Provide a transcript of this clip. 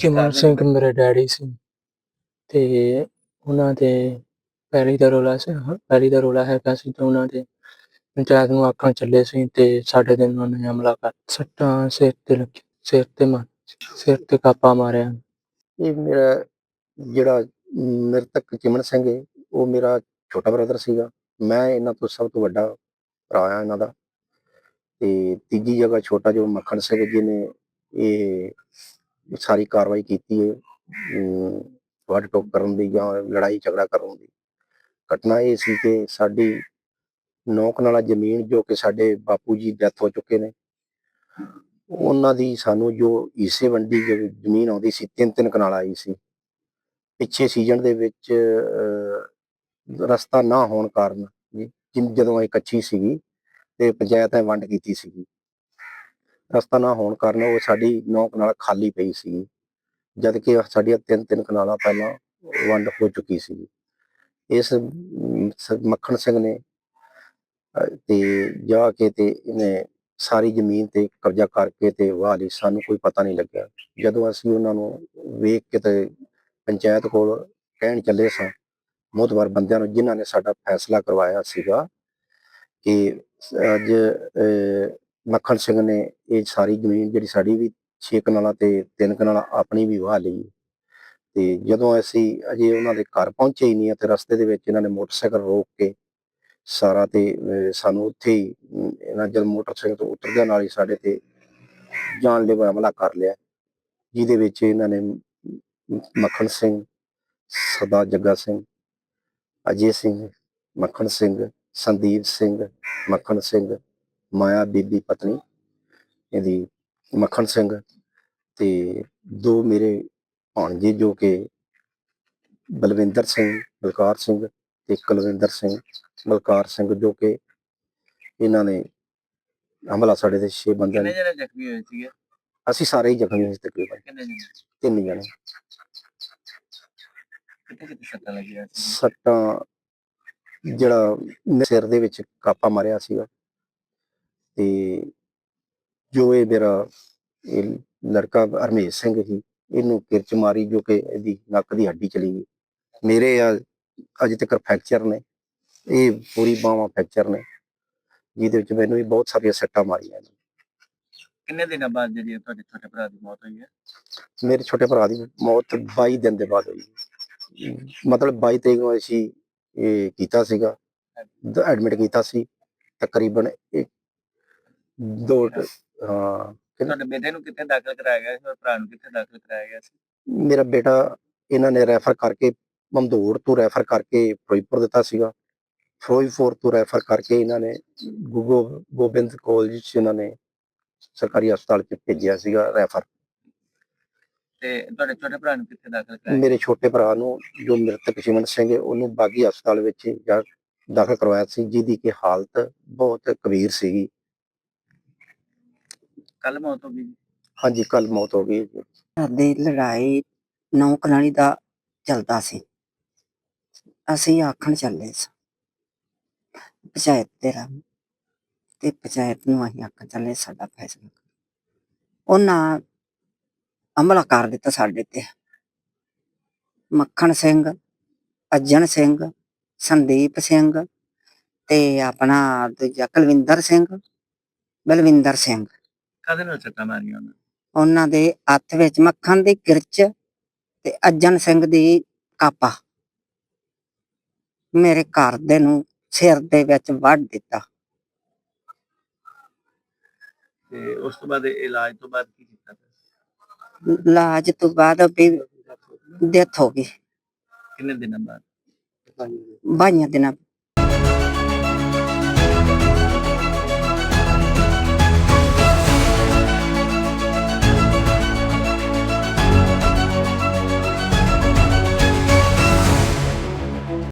ਚਮਨ ਸਿੰਘ ਮੇਰੇ ਡੈਡੀ ਸੀ ਤੇ ਉਹਨਾਂ ਦੇ ਪੈਲੀ ਦਾ ਰੋਲਾ ਸੀ ਪੈਲੀ ਦਾ ਰੋਲਾ ਹੈਗਾ ਸੀ ਤੇ ਉਹਨਾਂ ਦੇ ਪੰਚਾਇਤ ਨੂੰ ਆਖਣ ਚੱਲੇ ਸੀ ਤੇ ਸਾਡੇ ਦਿਨ ਉਹਨਾਂ ਨੇ ਹਮਲਾ ਕਰ ਸੱਟਾਂ ਸਿਰ ਤੇ ਲੱਗੀ ਸਿਰ ਤੇ ਮਾਰ ਸਿਰ ਤੇ ਕਾਪਾ ਮਾਰਿਆ। ਇਹ ਮੇਰਾ ਜਿਹੜਾ ਮ੍ਰਿਤਕ ਚਿਮਨ ਸਿੰਘ ਹੈ ਉਹ ਮੇਰਾ ਛੋਟਾ ਬ੍ਰਦਰ ਸੀਗਾ। ਮੈਂ ਇਹਨਾਂ ਤੋਂ ਸਭ ਤੋਂ ਵੱਡਾ ਭਰਾ ਆ ਇਹਨਾਂ ਦਾ। ਤੇ ਤੀਜੀ ਜਗ੍ਹਾ ਛੋਟਾ ਜੋ ਮੱਖਣ ਸਿੰਘ ਜਿਹਨੇ ਇਹ ਸਾਰੀ ਕਾਰਵਾਈ ਕੀਤੀ ਹੈ ਅਮ, ਵੱਢ ਟੋਕ ਕਰਨ ਦੀ ਜਾਂ ਲੜਾਈ ਝਗੜਾ ਕਰਨ ਦੀ। ਘਟਨਾ ਇਹ ਸੀ ਕਿ ਸਾਡੀ ਨੌ ਕਨਾਲਾ ਜ਼ਮੀਨ ਜੋ ਕਿ ਸਾਡੇ ਬਾਪੂ ਜੀ ਡੈਥ ਹੋ ਚੁੱਕੇ ਨੇ। ਉਹਨਾਂ ਦੀ ਸਾਨੂੰ ਜੋ ਹਿੱਸੇ ਵੰਡੀ ਜੋ ਜ਼ਮੀਨ ਆਉਂਦੀ ਸੀ ਤਿੰਨ ਤਿੰਨ ਕਨਾਲ ਆਈ ਸੀ। ਪਿੱਛੇ ਸੀਜ਼ਨ ਦੇ ਵਿੱਚ ਰਸਤਾ ਨਾ ਹੋਣ ਕਾਰਨ ਜਦੋਂ ਇਹ ਕੱਚੀ ਸੀਗੀ ਤੇ ਪੰਚਾਇਤ ਨੇ ਵੰਡ ਕੀਤੀ ਸੀਗੀ। ਰਸਤਾ ਨਾ ਹੋਣ ਕਾਰਨ ਉਹ ਸਾਡੀ ਨੌ ਕਨਾਲ ਖਾਲੀ ਪਈ ਸੀ। ਜਦ ਕਿ ਸਾਡੀਆਂ ਤਿੰਨ ਤਿੰਨ ਕਨਾਲਾਂ ਪਹਿਲਾਂ ਵੰਡ ਹੋ ਚੁੱਕੀ ਸੀ। ਇਸ ਮੱਖਣ ਸਿੰਘ ਨੇ ਤੇ ਜਾ ਕੇ ਤੇ ਇਹਨੇ ਸਾਰੀ ਜ਼ਮੀਨ ਤੇ ਕਬਜ਼ਾ ਕਰਕੇ ਤੇ ਵਾਹ ਲਈ। ਸਾਨੂੰ ਕੋਈ ਪਤਾ ਨਹੀਂ ਲੱਗਿਆ। ਜਦੋਂ ਅਸੀਂ ਉਹਨਾਂ ਨੂੰ ਵੇਖ ਕੇ ਤੇ ਪੰਚਾਇਤ ਕੋਲ ਕਹਿਣ ਚੱਲੇ ਸਾਂ ਮੋਤਬਰ ਬੰਦਿਆਂ ਨੂੰ ਜਿਨ੍ਹਾਂ ਨੇ ਸਾਡਾ ਫੈਸਲਾ ਕਰਵਾਇਆ ਸੀਗਾ ਕਿ ਅੱਜ ਅਹ, ਮੱਖਣ ਸਿੰਘ ਨੇ ਇਹ ਸਾਰੀ ਜ਼ਮੀਨ ਜਿਹੜੀ ਸਾਡੀ ਵੀ ਛੇ ਕਨਾਲਾਂ ਤੇ ਤਿੰਨ ਕਨਾਲਾਂ ਆਪਣੀ ਵੀ ਵਾਹ ਲਈ। ਤੇ ਜਦੋਂ ਅਸੀਂ ਅਜੇ ਉਹਨਾਂ ਦੇ ਘਰ ਪਹੁੰਚੇ ਹੀ ਨਹੀਂ ਤੇ ਰਸਤੇ ਦੇ ਵਿੱਚ ਇਹਨਾਂ ਨੇ ਮੋਟਰਸਾਈਕਲ ਰੋਕ ਕੇ ਸਾਰਾ ਤੇ ਸਾਨੂੰ ਉੱਥੇ ਹੀ ਅਮ, ਇਹਨਾਂ ਜਦ ਮੋਟਰਸਾਈਕਲ ਤੋਂ ਉਤਰਦਿਆਂ ਨਾਲ ਹੀ ਸਾਡੇ ਤੇ ਜਾਨਲੇਵਾ ਹਮਲਾ ਕਰ ਲਿਆ। ਜਿਹਦੇ ਵਿੱਚ ਇਹਨਾਂ ਨੇ ਮੱਖਣ ਸਿੰਘ ਸਦਾ ਜੱਗਾ ਸਿੰਘ ਅਜੇ ਸਿੰਘ ਮੱਖਣ ਸਿੰਘ ਸੰਦੀਪ ਸਿੰਘ ਮੱਖਣ ਸਿੰਘ ਮਾਇਆ ਬੀਬੀ ਪਤਨੀ ਇਹਦੀ ਮੱਖਣ ਸਿੰਘ ਤੇ ਦੋ ਮੇਰੇ ਭਾਣਜੇ ਜੋ ਕਿ ਬਲਵਿੰਦਰ ਸਿੰਘ ਬਲਕਾਰ ਸਿੰਘ ਤੇ ਕੁਲਵਿੰਦਰ ਸਿੰਘ ਬਲਕਾਰ ਸਿੰਘ ਜੋ ਕਿ ਇਹਨਾਂ ਨੇ ਹਮਲਾ ਸਾਡੇ ਤੇ ਛੇ ਬੰਦਿਆਂ ਕਿੰਨੇ ਨੇ ਜਣੇ ਜ਼ਖਮੀ ਹੋਏ ਸੀਗੇ? ਅਸੀਂ ਸਾਰੇ ਹੀ ਜ਼ਖਮੀ ਸੀ ਤਕਰੀਬਨ। ਕਿੰਨੇ ਜਣੇ? ਤਿੰਨ ਜਣੇ। ਕਿੱਥੇ ਕਿੱਥੇ ਸੱਟਾਂ ਲੱਗੀਆਂ ਸੀ? ਸੱਟਾਂ ਜਿਹੜਾ ਸਿਰ ਦੇ ਵਿੱਚ ਕਾਪਾ ਮਾਰਿਆ ਸੀਗਾ। ਤੇ ਜੋ ਇਹ ਮੇਰਾ ਇਹ ਲੜਕਾ ਹਰਮੇਸ਼ ਸਿੰਘ ਸੀ ਇਹਨੂੰ ਕਿਰਚ ਮਾਰੀ ਜੋ ਕਿ ਇਹਦੀ ਨੱਕ ਦੀ ਹੱਡੀ ਚਲੀ ਗਈ। ਮੇਰੇ ਆ ਅਜੇ ਤੱਕ ਫ੍ਰੈਕਚਰ ਨੇ ਇਹ ਪੂਰੀ ਬਾਹਾਂ ਫ੍ਰੈਕਚਰ ਨੇ ਜਿਹਦੇ ਵਿੱਚ ਮੈਨੂੰ ਵੀ ਬਹੁਤ ਸਾਰੀਆਂ ਸੱਟਾਂ ਮਾਰੀਆਂ ਨੇ। ਕਿੰਨੇ ਦਿਨਾਂ ਬਾਅਦ ਜਿਹੜੀ ਤੁਹਾਡੇ ਛੋਟੇ ਭਰਾ ਦੀ ਮੌਤ ਹੋਈ ਹੈ? ਮੇਰੇ ਛੋਟੇ ਭਰਾ ਦੀ ਮੌਤ 22 ਦਿਨ ਦੇ ਬਾਅਦ ਹੋਈ। ਮਤਲਬ 22 ਤਰੀਕ ਨੂੰ ਅਸੀਂ ਇਹ ਕੀਤਾ ਸੀਗਾ ਐਡਮਿਟ ਕੀਤਾ ਸੀ ਤਕਰੀਬਨ ਦੋ ਹਾਂ। ਤੁਹਾਡੇ ਬੇਟੇ ਨੂੰ ਕਿੱਥੇ ਦਾਖਲ ਕਰਾਇਆ ਗਿਆ ਸੀ? ਔਰ ਭਰਾ ਨੂੰ ਕਿੱਥੇ ਦਾਖਲ ਕਰਾਇਆ ਗਿਆ ਸੀ? ਮੇਰਾ ਬੇਟਾ ਇਹਨਾਂ ਨੇ ਰੈਫਰ ਕਰਕੇ ਮਮਦੂੜ ਤੋਂ ਰੈਫਰ ਕਰਕੇ ਫਿਰੋਜ਼ਪੁਰ ਦਿੱਤਾ ਸੀਗਾ। ਫਿਰੋਜ਼ਪੁਰ ਤੋਂ ਰੈਫਰ ਕਰਕੇ ਇਹਨਾਂ ਨੇ ਗੁਗੋ ਗੋਬਿੰਦ ਕਾਲਜ ਚ ਇਹਨਾਂ ਨੇ ਸਰਕਾਰੀ ਹਸਪਤਾਲ ਚ ਭੇਜਿਆ ਸੀਗਾ ਰੈਫਰ। ਤੇ ਤੁਹਾਡੇ ਛੋਟੇ ਭਰਾ ਨੂੰ ਕਿੱਥੇ ਦਾਖਲ ਕਰਾਇਆ ਮੇਰੇ ਛੋਟੇ ਭਰਾ ਨੂੰ ਜੋ ਮ੍ਰਿਤਕ ਸ਼ਿਵਨ ਸਿੰਘ ਹੈ ਉਹਨੂੰ ਬਾਗੀ ਹਸਪਤਾਲ ਵਿੱਚ ਜਾ ਦਾਖਲ ਕਰਵਾਇਆ ਸੀ ਜਿਹਦੀ ਕਿ ਹਾਲਤ ਬਹੁਤ ਗੰਭੀਰ ਸੀਗੀ। ਕੱਲ ਮੌਤ ਹੋ ਗਈ ਜੀ। ਹਾਂਜੀ ਕੱਲ ਮੌਤ ਹੋ ਗਈ ਜੀ। ਸਾਡੀ ਲੜਾਈ ਨੌ ਕਨਾਲੀ ਦਾ ਚੱਲਦਾ ਸੀ ਅਸੀਂ ਆਖਣ ਚੱਲੇ ਸੀ ਪੰਚਾਇਤ ਦੇ ਰਾਹ ਤੇ ਪੰਚਾਇਤ ਨੂੰ ਅਸੀਂ ਆਖਣ ਚੱਲੇ ਸਾਡਾ ਫੈਸਲਾ ਕਰੋ। ਉਹਨਾਂ ਹਮਲਾ ਕਰ ਦਿੱਤਾ ਸਾਡੇ ਤੇ ਮੱਖਣ ਸਿੰਘ ਅਜਨ ਸਿੰਘ ਸੰਦੀਪ ਸਿੰਘ ਤੇ ਆਪਣਾ ਦੂਜਾ ਕੁਲਵਿੰਦਰ ਸਿੰਘ ਬਲਵਿੰਦਰ ਸਿੰਘ ਕਾਹਦੇ ਨਾਲ ਸੱਟਾਂ ਮਾਰੀਆਂ ਉਹਨਾਂ? ਉਹਨਾਂ ਦੇ ਹੱਥ ਵਿੱਚ ਮੱਖਣ ਦੀ ਕਿਰਚ ਤੇ ਅਜਨ ਸਿੰਘ ਦੀ ਕਾਪਾ। ਮੇਰੇ ਘਰ ਦੇ ਨੂੰ ਸਿਰ ਦੇ ਵਿੱਚ ਵੱਢ ਦਿੱਤਾ। ਤੇ ਉਸ ਤੋਂ ਬਾਅਦ ਇਹ ਇਲਾਜ ਤੋਂ ਬਾਅਦ ਕੀ ਕੀਤਾ? ਇਲਾਜ ਤੋਂ ਬਾਅਦ ਵੀ ਡੈਥ ਹੋ ਗਈ। ਕਿੰਨੇ ਦਿਨਾਂ ਬਾਅਦ? ਬਾਈਆਂ ਦਿਨਾਂ